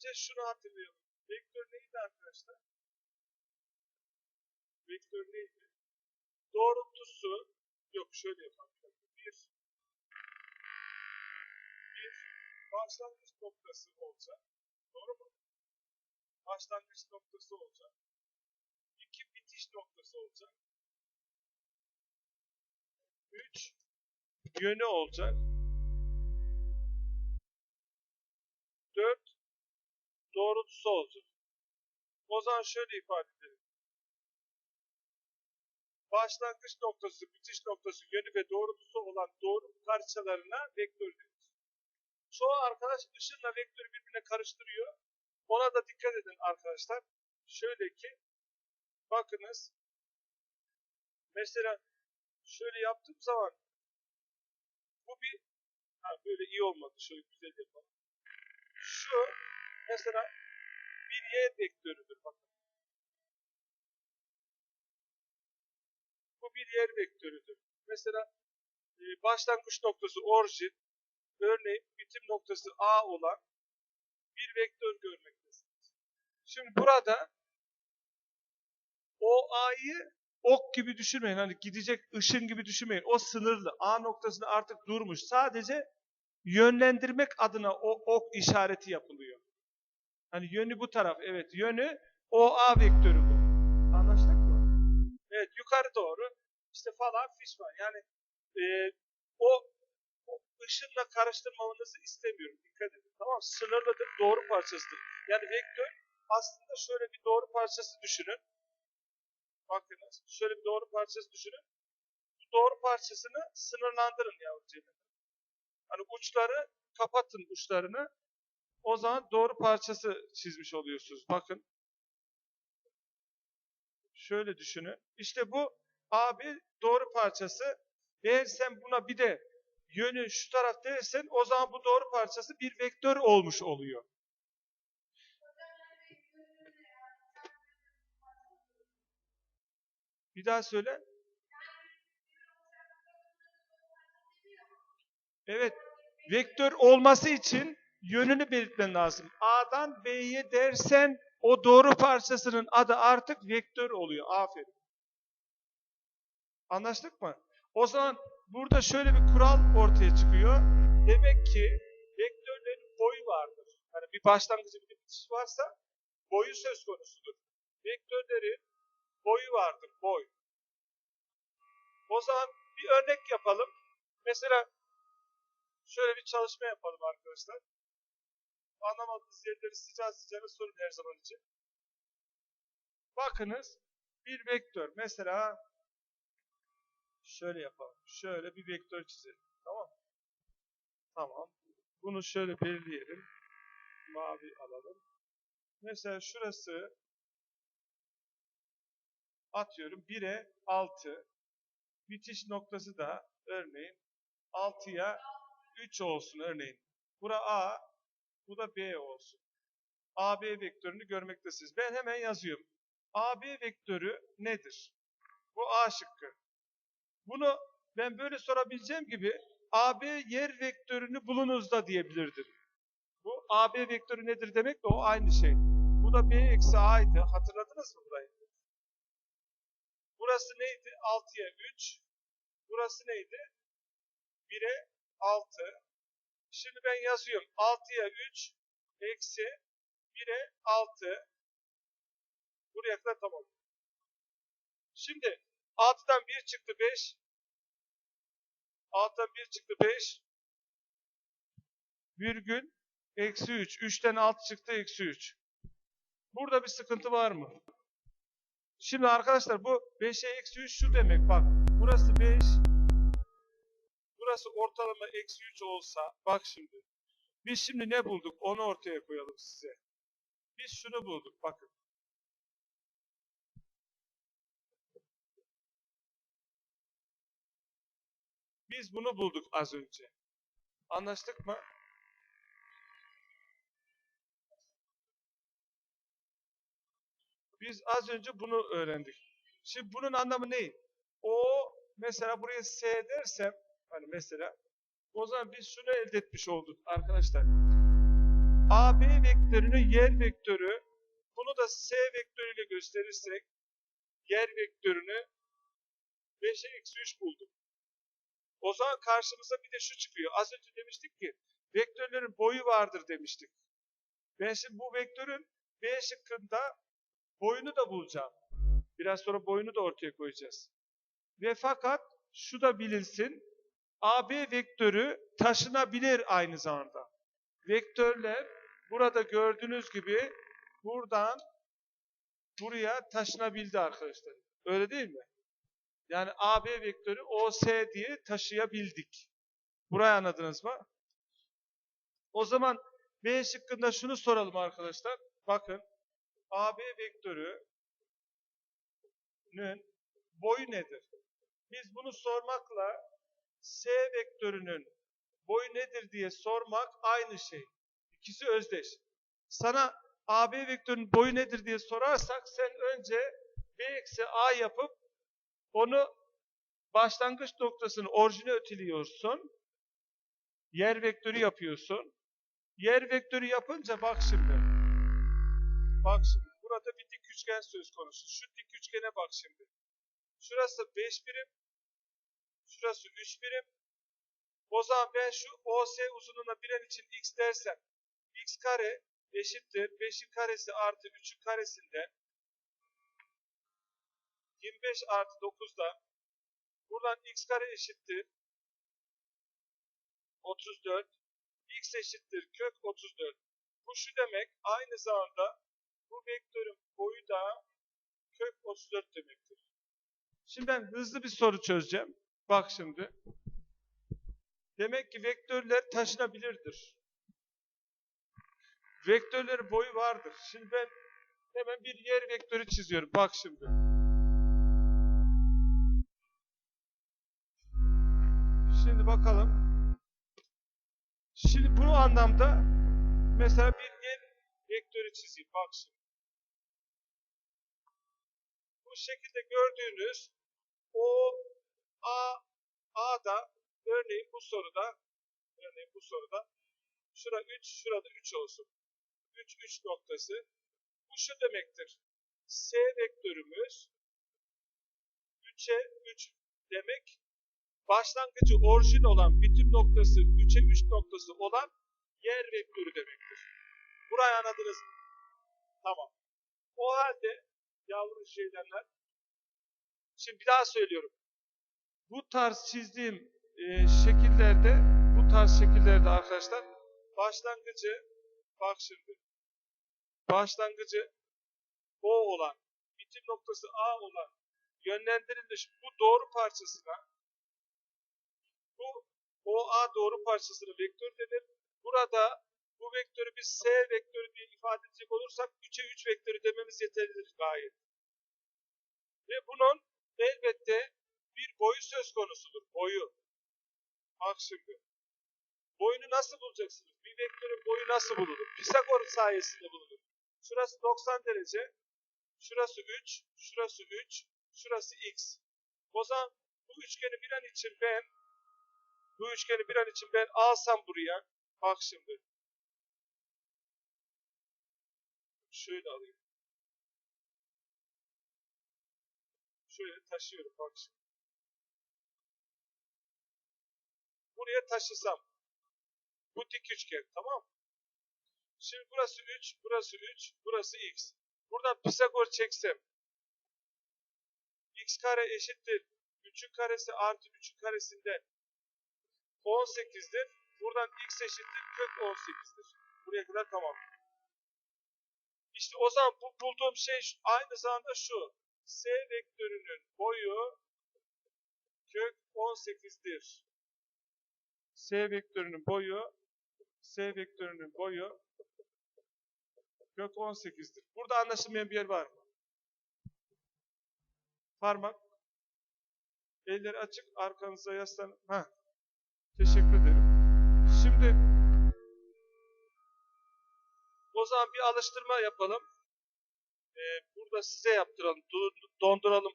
önce şunu hatırlayalım. Vektör neydi arkadaşlar? Vektör neydi? Doğrultusu yok şöyle yapalım. Bir bir başlangıç noktası olacak. Doğru mu? Başlangıç noktası olacak. İki bitiş noktası olacak. Üç yönü olacak. Doğrultusu olacak. O zaman şöyle ifade edelim. Başlangıç noktası, bitiş noktası, yönü ve doğrultusu olan doğru parçalarına vektör denir. Çoğu arkadaş ışınla vektörü birbirine karıştırıyor. Ona da dikkat edin arkadaşlar. Şöyle ki, bakınız. Mesela şöyle yaptığım zaman bu bir ha, böyle iyi olmadı. Şöyle güzel yapalım. Şu mesela bir y vektörüdür bakın. Bu bir yer vektörüdür. Mesela e, başlangıç noktası orijin, örneğin bitim noktası A olan bir vektör görmektesiniz. Şimdi burada o A'yı ok gibi düşünmeyin. Hani gidecek ışın gibi düşünmeyin. O sınırlı. A noktasında artık durmuş. Sadece yönlendirmek adına o ok işareti yapılıyor. Hani yönü bu taraf. Evet yönü o A vektörü bu. Anlaştık mı? Evet yukarı doğru işte falan fiş var. Yani e, o, o ışınla karıştırmamanızı istemiyorum. Dikkat edin. Tamam? Sınırlıdır. Doğru parçasıdır. Yani vektör aslında şöyle bir doğru parçası düşünün. Bakınız. Şöyle bir doğru parçası düşünün. Bu doğru parçasını sınırlandırın yavrucuğum. Hani uçları kapatın uçlarını. O zaman doğru parçası çizmiş oluyorsunuz. Bakın. Şöyle düşünün. İşte bu abi doğru parçası. Eğer sen buna bir de yönü şu taraf dersen o zaman bu doğru parçası bir vektör olmuş oluyor. Bir daha söyle. Evet. Vektör olması için yönünü belirtmen lazım. A'dan B'ye dersen o doğru parçasının adı artık vektör oluyor. Aferin. Anlaştık mı? O zaman burada şöyle bir kural ortaya çıkıyor. Demek ki vektörlerin boyu vardır. Yani bir başlangıcı bir bitiş varsa boyu söz konusudur. Vektörlerin boyu vardır, boy. O zaman bir örnek yapalım. Mesela şöyle bir çalışma yapalım arkadaşlar. Anlamadığınız yerleri sıcağı sıcağına sorun her zaman için. Bakınız bir vektör. Mesela şöyle yapalım. Şöyle bir vektör çizelim. Tamam? Tamam. Bunu şöyle belirleyelim. Mavi alalım. Mesela şurası atıyorum 1'e 6. Bitiş noktası da örneğin 6'ya 3 olsun örneğin. Bura A, bu da B olsun. AB vektörünü görmektesiniz. Ben hemen yazıyorum. AB vektörü nedir? Bu A şıkkı. Bunu ben böyle sorabileceğim gibi AB yer vektörünü bulunuz da diyebilirdim. Bu AB vektörü nedir demek de o aynı şey. Bu da B eksi A'ydı. Hatırladınız mı burayı? Burası neydi? 6'ya 3. Burası neydi? 1'e 6. Şimdi ben yazıyorum. 6'ya 3 eksi 1'e 6. Buraya kadar tamam. Şimdi 6'dan 1 çıktı 5. 6'dan 1 çıktı 5. Virgül eksi 3. 3'ten 6 çıktı eksi 3. Burada bir sıkıntı var mı? Şimdi arkadaşlar bu 5'e eksi 3 şu demek bak. Burası 5. Burası ortalama eksi 3 olsa bak şimdi. Biz şimdi ne bulduk onu ortaya koyalım size. Biz şunu bulduk bakın. Biz bunu bulduk az önce. Anlaştık mı? Biz az önce bunu öğrendik. Şimdi bunun anlamı ne? O mesela buraya S dersem hani mesela o zaman biz şunu elde etmiş olduk arkadaşlar. AB vektörünün yer vektörü bunu da S vektörüyle gösterirsek yer vektörünü 5'e eksi 3 bulduk. O zaman karşımıza bir de şu çıkıyor. Az önce demiştik ki vektörlerin boyu vardır demiştik. Ben şimdi bu vektörün B şıkkında boyunu da bulacağım. Biraz sonra boyunu da ortaya koyacağız. Ve fakat şu da bilinsin. AB vektörü taşınabilir aynı zamanda. Vektörler burada gördüğünüz gibi buradan buraya taşınabildi arkadaşlar. Öyle değil mi? Yani AB vektörü OS diye taşıyabildik. Burayı anladınız mı? O zaman B şıkkında şunu soralım arkadaşlar. Bakın AB vektörünün boyu nedir? Biz bunu sormakla S vektörünün boyu nedir diye sormak aynı şey. İkisi özdeş. Sana AB vektörünün boyu nedir diye sorarsak sen önce B eksi A yapıp onu başlangıç noktasını orijine öteliyorsun. Yer vektörü yapıyorsun. Yer vektörü yapınca bak şimdi. Bak şimdi. Burada bir dik üçgen söz konusu. Şu dik üçgene bak şimdi. Şurası 5 birim. Şurası 3 birim. O zaman ben şu OS uzunluğuna biren için x dersem x kare eşittir 5'in karesi artı 3'ün karesinden 25 artı 9'dan buradan x kare eşittir 34 x eşittir kök 34. Bu şu demek aynı zamanda bu vektörün boyu da kök 34 demektir. Şimdi ben hızlı bir soru çözeceğim. Bak şimdi. Demek ki vektörler taşınabilirdir. Vektörlerin boyu vardır. Şimdi ben hemen bir yer vektörü çiziyorum. Bak şimdi. Şimdi bakalım. Şimdi bu anlamda mesela bir yer vektörü çizeyim. Bak şimdi. Bu şekilde gördüğünüz o A A'da örneğin bu soruda örneğin bu soruda şura 3, şurada 3 olsun. 3 3 noktası. Bu şu demektir. S vektörümüz 3'e 3 demek başlangıcı orijin olan bitim noktası 3'e 3 noktası olan yer vektörü demektir. Burayı anladınız mı? Tamam. O halde yavru şeylerler şimdi bir daha söylüyorum. Bu tarz çizdiğim e, şekillerde bu tarz şekillerde arkadaşlar başlangıcı bak şimdi başlangıcı O olan bitim noktası A olan yönlendirilmiş bu doğru parçasına bu OA doğru parçasına vektör denir. Burada bu vektörü biz S vektörü diye ifade edecek olursak 3'e 3 vektörü dememiz yeterlidir gayet. Ve bunun elbette bir boyu söz konusudur. Boyu. Bak şimdi. Boyunu nasıl bulacaksınız? Bir vektörün boyu nasıl bulunur? Pisagor sayesinde bulunur. Şurası 90 derece. Şurası 3. Şurası 3. Şurası x. O zaman bu üçgeni bir an için ben bu üçgeni bir an için ben alsam buraya. Bak şimdi. Şöyle alayım. Şöyle taşıyorum bak şimdi. Buraya taşısam. Bu dik üçgen tamam? Şimdi burası 3, burası 3, burası x. Buradan Pisagor çeksem. x kare eşittir. 3'ün karesi artı 3'ün karesinden 18'dir. Buradan x eşittir kök 18'dir. Buraya kadar tamam. İşte o zaman bu bulduğum şey aynı zamanda şu. S vektörünün boyu kök 18'dir. S vektörünün boyu S vektörünün boyu kök 18'dir. Burada anlaşılmayan bir yer var mı? Parmak. Eller açık, arkanıza yaslanın. Heh. Teşekkür ederim. Şimdi o zaman bir alıştırma yapalım. Ee, burada size yaptıralım, do- donduralım.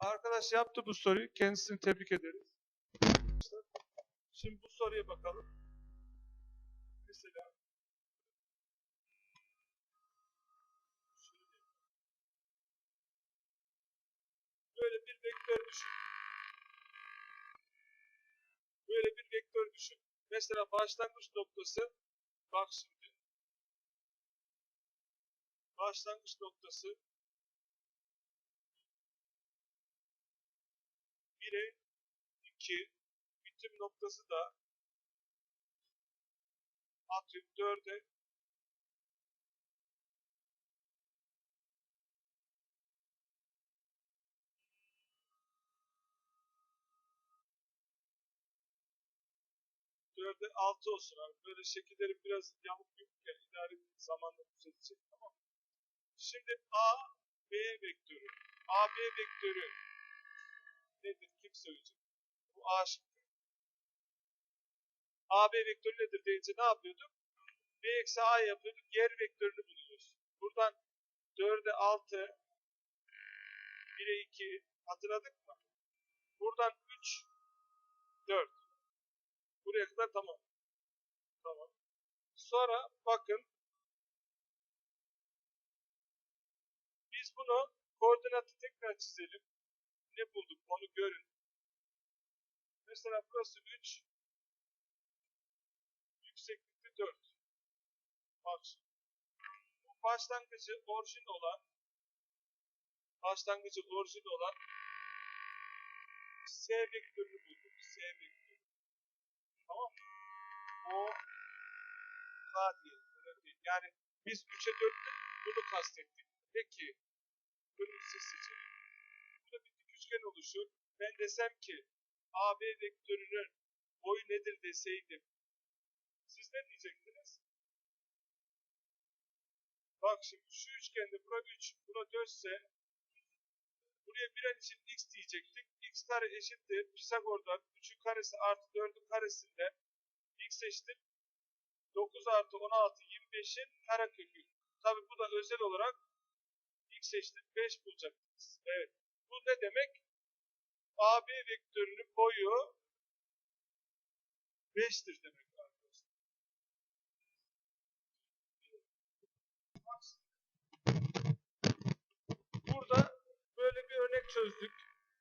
Arkadaş yaptı bu soruyu. Kendisini tebrik ederiz. Şimdi bu soruya bakalım. Mesela böyle bir vektör düşün. Böyle bir vektör düşün. Mesela başlangıç noktası bak şimdi. Başlangıç noktası 1'e 2 bitim noktası da atıyorum 4'e Dörde altı olsun abi. Böyle şekillerin biraz yamuk yumuk ya idare zamanla düzelecek tamam mı? Şimdi A, B vektörü. A, B vektörü nedir? Kim söyleyecek? Bu A şıkkı. A, B vektörü nedir deyince ne yapıyorduk? B eksi A yapıyorduk. Yer vektörünü buluyoruz. Buradan 4'e 6, 1'e 2 hatırladık mı? Buradan 3, 4. Buraya kadar tamam. Tamam. Sonra bakın biz bunu koordinatı tekrar çizelim. Ne bulduk onu görün. Mesela burası 3 yükseklikte 4. Bak şimdi. Bu başlangıcı orijin olan başlangıcı orijin olan S vektörünü bulduk. S vektörü. Tamam mı? O K diye. önemli değil. Yani biz 3'e 4'te bunu kastettik. Peki kırmızı seçelim. Burada bir dik üçgen oluşur. Ben desem ki AB vektörünün boyu nedir deseydim. Siz ne diyecektiniz? Bak şimdi şu üçgende bura 3, bura 4 ise buraya bir an için x diyecektik. x kare eşittir. Pisagor'dan 3'ün karesi artı 4'ün karesinde x eşittir. 9 artı 16 25'in karekökü. Tabi bu da özel olarak x eşittir 5 bulacaktınız. Evet. Bu ne demek? AB vektörünün boyu 5'tir demek arkadaşlar. Burada böyle bir örnek çözdük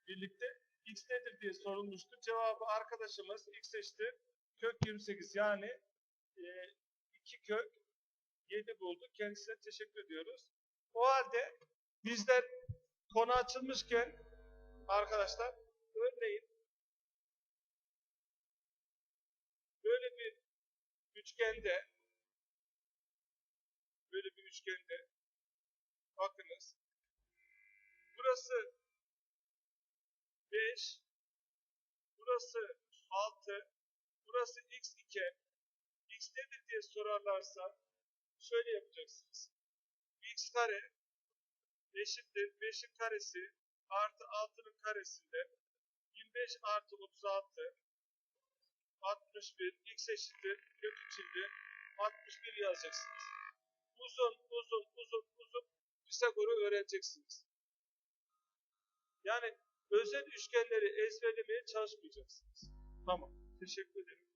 birlikte. X nedir diye sorulmuştu. Cevabı arkadaşımız x eşittir kök 28 yani e, 2 kök 7 buldu. Kendisine teşekkür ediyoruz. O halde bizler konu açılmışken arkadaşlar örneğin böyle bir üçgende böyle bir üçgende bakınız burası 5 burası 6 burası x iken x nedir diye sorarlarsa şöyle yapacaksınız. x kare eşittir 5'in karesi artı 6'nın karesinde 25 artı 36 61 x eşittir kök içinde 61 yazacaksınız. Uzun uzun uzun uzun Pisagor'u öğreneceksiniz. Yani özel üçgenleri ezberlemeye çalışmayacaksınız. Tamam. Teşekkür ederim.